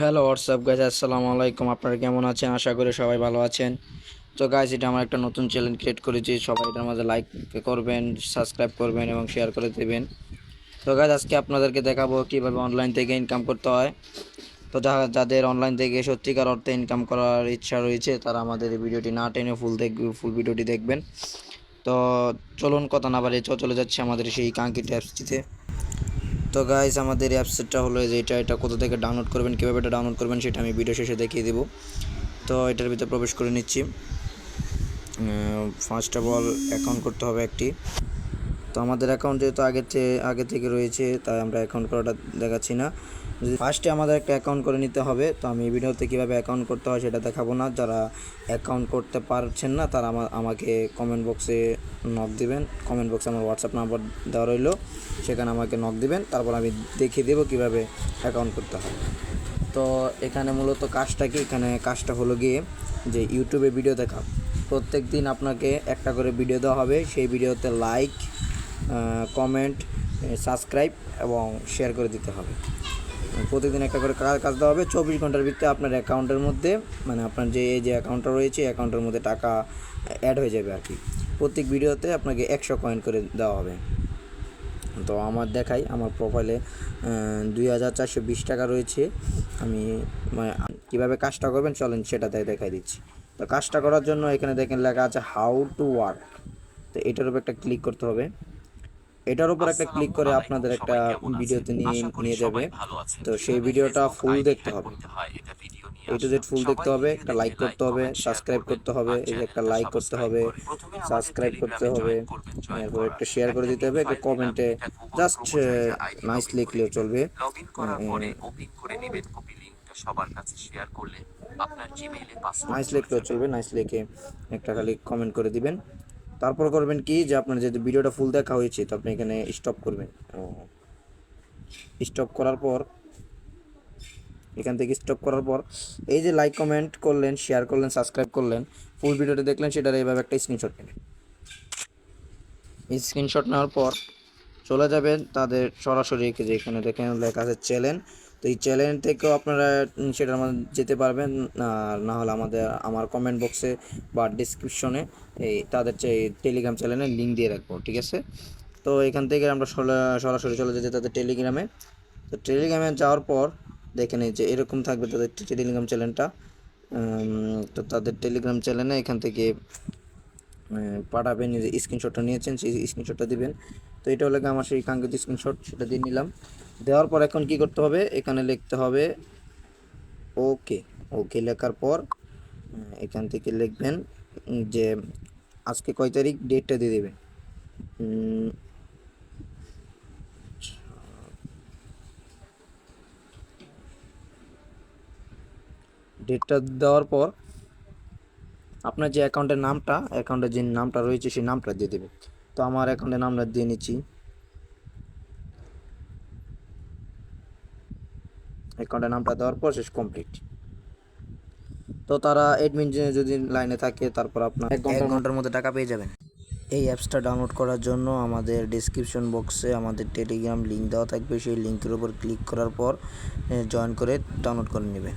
Hello WhatsApp guys আসসালামু আলাইকুম আপনারা কেমন আছেন? আশা করি সবাই ভালো আছেন। তো গাইজ এটা আমার একটা নতুন চ্যানেল ক্রিয়েট করেছি। সবাই এটার মাঝে লাইক করবেন সাবস্ক্রাইব করবেন এবং শেয়ার করে দেবেন। তো গাইজ আজকে আপনাদেরকে দেখাবো কীভাবে অনলাইন থেকে ইনকাম করতে হয়। তো, যা, যাদের অনলাইন থেকে সত্যিকার অর্থে ইনকাম করার ইচ্ছা রয়েছে, তারা আমাদের ভিডিওটি না টেনে ফুল দেখবে ফুল ভিডিওটি দেখবেন। তো, চলুন, কথা না বাড়িয়ে চলে যাচ্ছে আমাদের সেই কাঙ্ক্ষিত অ্যাপসটিতে তো গাইজ আমাদের অ্যাপসেটটা হলো যে এটা এটা কোথা থেকে ডাউনলোড করবেন, কীভাবে এটা ডাউনলোড করবেন, সেটা আমি ভিডিও শেষে দেখিয়ে দেবো। তো এটার ভিতরে প্রবেশ করে নিচ্ছি। ফার্স্ট অফ অল অ্যাকাউন্ট করতে হবে একটি। তো আমাদের অ্যাকাউন্ট যেহেতু আগে থেকে আগে থেকে রয়েছে, তাই আমরা অ্যাকাউন্ট করাটা দেখাচ্ছি না। ফার্স্টে আমাদের একটা অ্যাকাউন্ট করে নিতে হবে, তো আমি ভিডিওতে কীভাবে অ্যাকাউন্ট করতে হয় সেটা দেখাবো না। যারা অ্যাকাউন্ট করতে পারছেন না, তারা আমা- আমাকে কমেন্ট বক্সে নক দিবেন। কমেন্ট বক্সে আমার হোয়াটসঅ্যাপ নাম্বার দেওয়া রইল, সেখানে আমাকে নক দিবেন। তারপর আমি দেখিয়ে দেবো কীভাবে অ্যাকাউন্ট করতে হয়। তো এখানে মূলত কাজটা কি? এখানে কাজটা হলো গিয়ে যে ইউটিউবে ভিডিও দেখা। প্রত্যেক দিন আপনাকে একটা করে ভিডিও দেওয়া হবে। সেই ভিডিওতে লাইক কমেন্ট সাবস্ক্রাইব এবং শেয়ার করে দিতে হবে। প্রতিদিন একটা করে কাজ কাজ দেওয়া হবে। চব্বিশ ঘণ্টার ভিতরে আপনার অ্যাকাউন্টের মধ্যে মানে আপনার যে এই যে অ্যাকাউন্টটা রয়েছে অ্যাকাউন্টের মধ্যে টাকা অ্যাড হয়ে যাবে আর কি প্রত্যেক ভিডিওতে আপনাকে একশো কয়েন করে দেওয়া হবে। তো আমার দেখাই, আমার প্রোফাইলে দুই হাজার চারশো বিশ টাকা রয়েছে। আমি মানে কীভাবে কাজটা করবেন চলেন সেটা দেখাই দিচ্ছি। তো কাজটা করার জন্য এখানে দেখেন লেখা আছে হাউ টু ওয়ার্ক তো এটার উপর একটা ক্লিক করতে হবে। এটার উপর একটা ক্লিক করে আপনাদের একটা ভিডিওতে নিয়ে নিয়ে যাবে। তো সেই ভিডিওটা ফুল দেখতে হবে। এই টু জেড ফুল দেখতে হবে একটা লাইক করতে হবে সাবস্ক্রাইব করতে হবে এই যে একটা লাইক করতে হবে সাবস্ক্রাইব করতে হবে এরপর একটা শেয়ার করে দিতে হবে একটা কমেন্টে জাস্ট নাইস লিখলেও চলবে। সবার কাছে শেয়ার করলে আপনার জিমেইলে পাসওয়ার্ড নাইস লিখলেও চলবে নাইস লিখে একটা খালি কমেন্ট করে দিবেন। তারপর করবেন কি যে আপনার যেহেতু ভিডিওটা ফুল দেখা হয়েছে, তো আপনি এখানে স্টপ করবেন। স্টপ করার পর, এখান থেকে স্টপ করার পর, এই যে লাইক কমেন্ট করলেন শেয়ার করলেন সাবস্ক্রাইব করলেন ফুল ভিডিওটা দেখলেন, সেটার এইভাবে একটা স্ক্রিনশট নেবেন। স্ক্রিনশট নেওয়ার পর চলে যাবেন তাদের সরাসরি এই যে এখানে দেখেন লেখা আছে চ্যানেল তো এই চ্যানেল থেকেও আপনারা সেটার মধ্যে যেতে পারবেন। আর না হলে আমাদের, আমার কমেন্ট বক্সে বা ডিসক্রিপশনে এই তাদের টেলিগ্রাম চ্যানেলের লিঙ্ক দিয়ে রাখব, ঠিক আছে? তো এখান থেকে আমরা সরা- সরাসরি চলে যেতে তাদের টেলিগ্রামে তো টেলিগ্রামে যাওয়ার পর দেখেন এই যে এরকম থাকবে তাদের টেলিগ্রাম চ্যানেলটা তো তাদের টেলিগ্রাম চ্যানেলে এখান থেকে পাঠাবেন স্ক্রিনশটটা নিয়েছেন, সেই স্ক্রিনশটটা দিবেন। তো এটা হলো আমার সেই কাঙ্ক্ষিত স্ক্রিনশট সেটা দিয়ে নিলাম। দেওয়ার পর এখন কি করতে হবে? এখানে লিখতে হবে ওকে ওকে লেখার পর এখান থেকে লিখবেন যে, আজকে কয় তারিখ? ডেটটা দিয়ে দেবেন। ডেটটা দেওয়ার পর, আপনার যে অ্যাকাউন্টের নামটা অ্যাকাউন্টের যে নামটা রয়েছে, সেই নামটা দিয়ে দেবে তো আমার অ্যাকাউন্টের নামটা দিয়ে নিচ্ছি। অ্যাকাউন্টের নামটা দেওয়ার পর শেষ কমপ্লিট তো তারা অ্যাডমিন যদি লাইনে থাকে তারপর আপনার এক ঘণ্টা ঘণ্টার মধ্যে টাকা পেয়ে যাবেন। এই অ্যাপসটা ডাউনলোড করার জন্য আমাদের ডিসক্রিপশন বক্সে আমাদের টেলিগ্রাম লিঙ্ক দেওয়া থাকবে। সেই লিঙ্কের উপর ক্লিক করার পর জয়েন করে ডাউনলোড করে নেবেন।